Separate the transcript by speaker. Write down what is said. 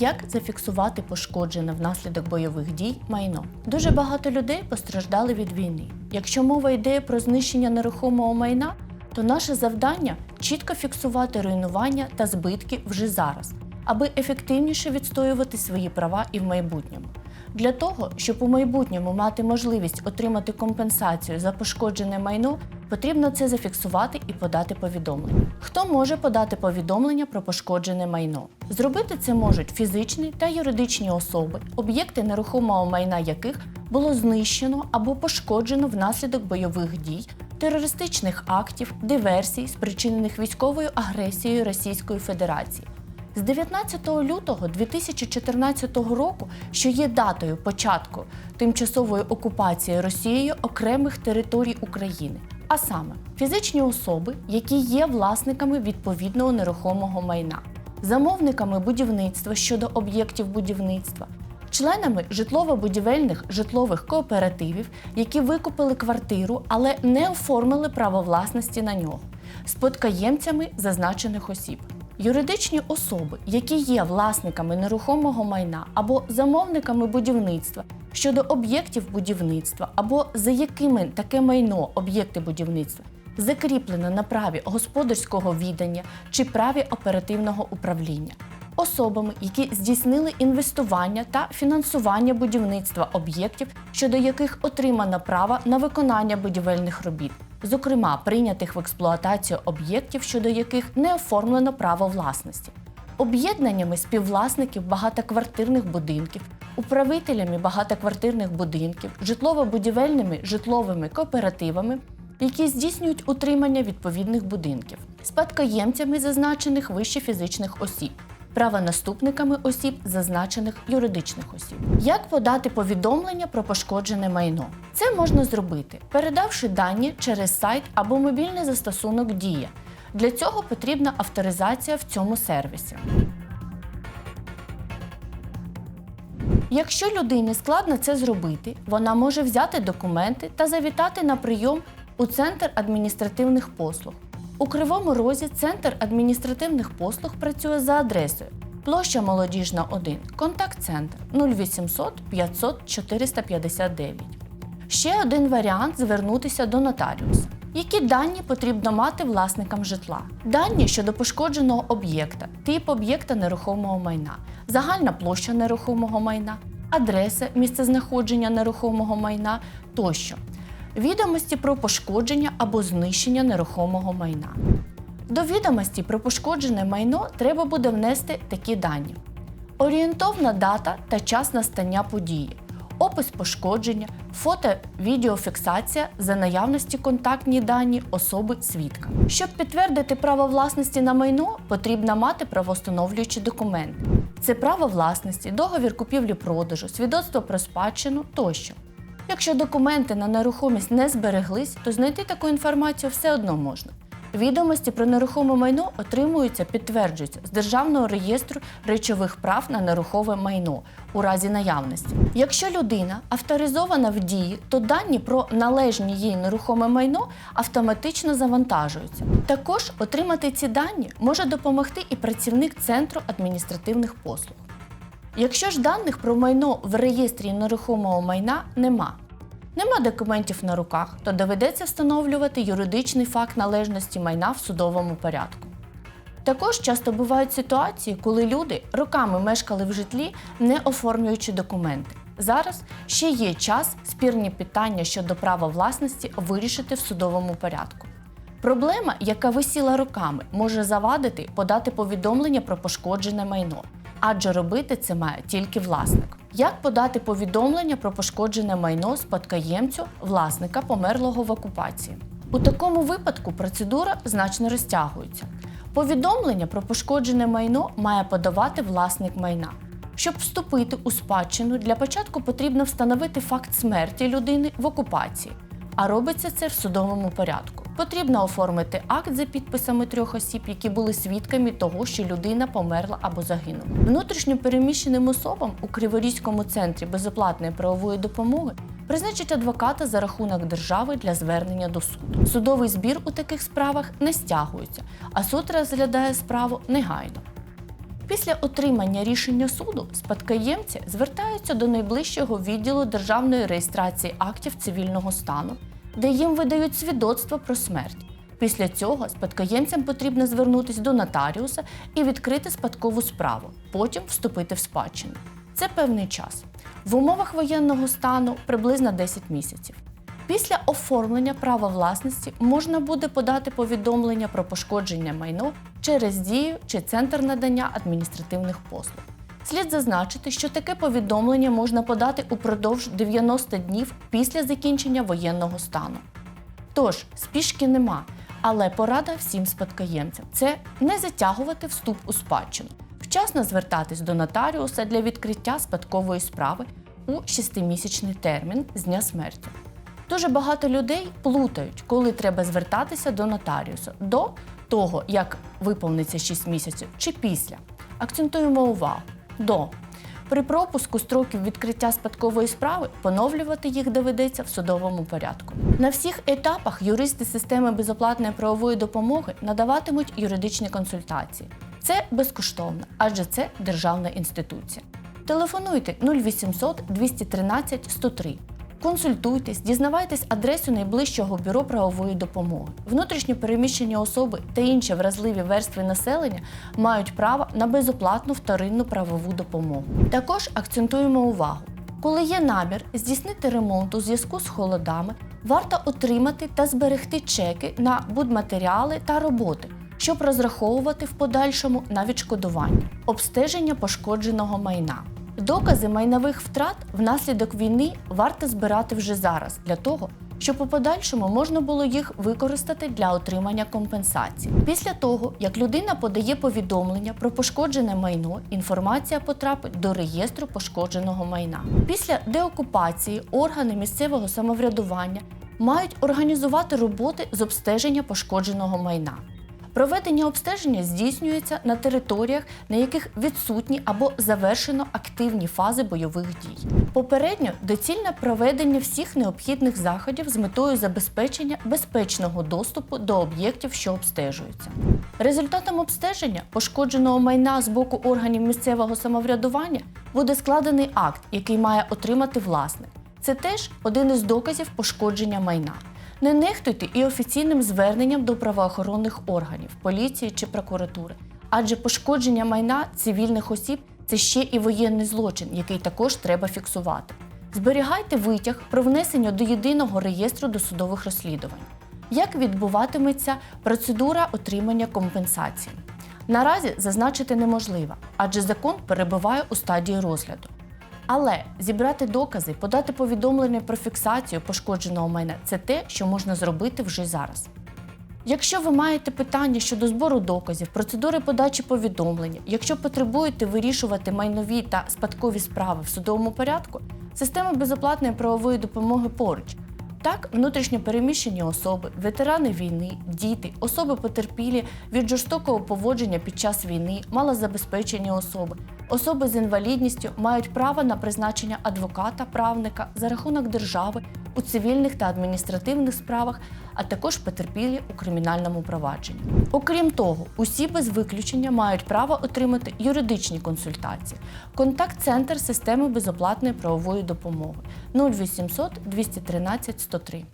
Speaker 1: Як зафіксувати пошкоджене внаслідок бойових дій майно? Дуже багато людей постраждали від війни. Якщо мова йде про знищення нерухомого майна, то наше завдання чітко фіксувати руйнування та збитки вже зараз, аби ефективніше відстоювати свої права і в майбутньому. Для того, щоб у майбутньому мати можливість отримати компенсацію за пошкоджене майно, потрібно це зафіксувати і подати повідомлення. Хто може подати повідомлення про пошкоджене майно? Зробити це можуть фізичні та юридичні особи, об'єкти нерухомого майна яких було знищено або пошкоджено внаслідок бойових дій, терористичних актів, диверсій, спричинених військовою агресією Російської Федерації. З 19 лютого 2014 року, що є датою початку тимчасової окупації Росією окремих територій України, а саме фізичні особи, які є власниками відповідного нерухомого майна, замовниками будівництва щодо об'єктів будівництва, членами житлово-будівельних житлових кооперативів, які викупили квартиру, але не оформили право власності на нього, спадкоємцями зазначених осіб. Юридичні особи, які є власниками нерухомого майна або замовниками будівництва щодо об'єктів будівництва, або за якими таке майно об'єкти будівництва закріплено на праві господарського віддання чи праві оперативного управління, особами, які здійснили інвестування та фінансування будівництва об'єктів, щодо яких отримано право на виконання будівельних робіт, зокрема прийнятих в експлуатацію об'єктів, щодо яких не оформлено право власності, об'єднаннями співвласників багатоквартирних будинків, управителями багатоквартирних будинків, житлово-будівельними житловими кооперативами, які здійснюють утримання відповідних будинків, спадкоємцями зазначених вище фізичних осіб. Правонаступниками осіб, зазначених юридичних осіб. Як подати повідомлення про пошкоджене майно? Це можна зробити, передавши дані через сайт або мобільний застосунок Дія. Для цього потрібна авторизація в цьому сервісі. Якщо людині складно це зробити, вона може взяти документи та завітати на прийом у центр адміністративних послуг. У Кривому Розі центр адміністративних послуг працює за адресою площа Молодіжна 1, контакт-центр 0800 500 459. Ще один варіант звернутися до нотаріуса. Які дані потрібно мати власникам житла? Дані щодо пошкодженого об'єкта, тип об'єкта нерухомого майна, загальна площа нерухомого майна, адреса місцезнаходження нерухомого майна тощо. Відомості про пошкодження або знищення нерухомого майна. До відомості про пошкоджене майно треба буде внести такі дані: орієнтовна дата та час настання події, опис пошкодження, фото, відеофіксація за наявності контактні дані особи свідка. Щоб підтвердити право власності на майно, потрібно мати правоустановлюючий документи. Це право власності, договір купівлі-продажу, свідоцтво про спадщину тощо. Якщо документи на нерухомість не збереглись, то знайти таку інформацію все одно можна. Відомості про нерухоме майно отримуються, підтверджуються з Державного реєстру речових прав на нерухоме майно у разі наявності. Якщо людина авторизована в дії, то дані про належні їй нерухоме майно автоматично завантажуються. Також отримати ці дані може допомогти і працівник центру адміністративних послуг. Якщо ж даних про майно в реєстрі нерухомого майна нема, нема документів на руках, то доведеться встановлювати юридичний факт належності майна в судовому порядку. Також часто бувають ситуації, коли люди роками мешкали в житлі, не оформлюючи документи. Зараз ще є час спірні питання щодо права власності вирішити в судовому порядку. Проблема, яка висіла роками, може завадити подати повідомлення про пошкоджене майно, адже робити це має тільки власник. Як подати повідомлення про пошкоджене майно спадкоємцю власника померлого в окупації? У такому випадку процедура значно розтягується. Повідомлення про пошкоджене майно має подавати власник майна. Щоб вступити у спадщину, для початку потрібно встановити факт смерті людини в окупації, а робиться це в судовому порядку. Потрібно оформити акт за підписами трьох осіб, які були свідками того, що людина померла або загинула. Внутрішньо переміщеним особам у Криворізькому центрі безоплатної правової допомоги призначить адвоката за рахунок держави для звернення до суду. Судовий збір у таких справах не стягується, а суд розглядає справу негайно. Після отримання рішення суду спадкоємці звертаються до найближчого відділу державної реєстрації актів цивільного стану, де їм видають свідоцтво про смерть. Після цього спадкоємцям потрібно звернутися до нотаріуса і відкрити спадкову справу, потім вступити в спадщину. Це певний час. В умовах воєнного стану приблизно 10 місяців. Після оформлення права власності можна буде подати повідомлення про пошкодження майно через дію чи центр надання адміністративних послуг. Слід зазначити, що таке повідомлення можна подати упродовж 90 днів після закінчення воєнного стану. Тож, спішки нема, але порада всім спадкоємцям це не затягувати вступ у спадщину, вчасно звертатись до нотаріуса для відкриття спадкової справи у 6-місячний термін з дня смерті. Дуже багато людей плутають, коли треба звертатися до нотаріуса до того, як виповниться 6 місяців, чи після. Акцентуємо увагу до. При пропуску строків відкриття спадкової справи поновлювати їх доведеться в судовому порядку. На всіх етапах юристи системи безоплатної правової допомоги надаватимуть юридичні консультації. Це безкоштовно, адже це державна інституція. Телефонуйте 0800 213 103. Консультуйтесь, дізнавайтесь адресу найближчого бюро правової допомоги. Внутрішньо переміщені особи та інші вразливі верстви населення мають право на безоплатну вторинну правову допомогу. Також акцентуємо увагу. Коли є намір здійснити ремонт у зв'язку з холодами, варто отримати та зберегти чеки на будматеріали та роботи, щоб розраховувати в подальшому на відшкодування, обстеження пошкодженого майна. Докази майнових втрат внаслідок війни варто збирати вже зараз для того, щоб у подальшому можна було їх використати для отримання компенсації. Після того, як людина подає повідомлення про пошкоджене майно, інформація потрапить до реєстру пошкодженого майна. Після деокупації органи місцевого самоврядування мають організувати роботи з обстеження пошкодженого майна. Проведення обстеження здійснюється на територіях, на яких відсутні або завершено активні фази бойових дій. Попередньо доцільне проведення всіх необхідних заходів з метою забезпечення безпечного доступу до об'єктів, що обстежуються. Результатом обстеження пошкодженого майна з боку органів місцевого самоврядування буде складений акт, який має отримати власник. Це теж один із доказів пошкодження майна. Не нехтуйте і офіційним зверненням до правоохоронних органів, поліції чи прокуратури, адже пошкодження майна цивільних осіб це ще і воєнний злочин, який також треба фіксувати. Зберігайте витяг про внесення до єдиного реєстру досудових розслідувань. Як відбуватиметься процедура отримання компенсації? Наразі зазначити неможливо, адже закон перебуває у стадії розгляду. Але зібрати докази, подати повідомлення про фіксацію пошкодженого майна це те, що можна зробити вже зараз. Якщо ви маєте питання щодо збору доказів, процедури подачі повідомлення, якщо потребуєте вирішувати майнові та спадкові справи в судовому порядку, система безоплатної правової допомоги поруч. Так, внутрішньо переміщені особи, ветерани війни, діти, особи потерпілі від жорстокого поводження під час війни, малозабезпечені особи, особи з інвалідністю мають право на призначення адвоката, правника за рахунок держави у цивільних та адміністративних справах, а також потерпілі у кримінальному провадженні. Окрім того, усі без виключення мають право отримати юридичні консультації. Контакт-центр системи безоплатної правової допомоги 0800 213 103.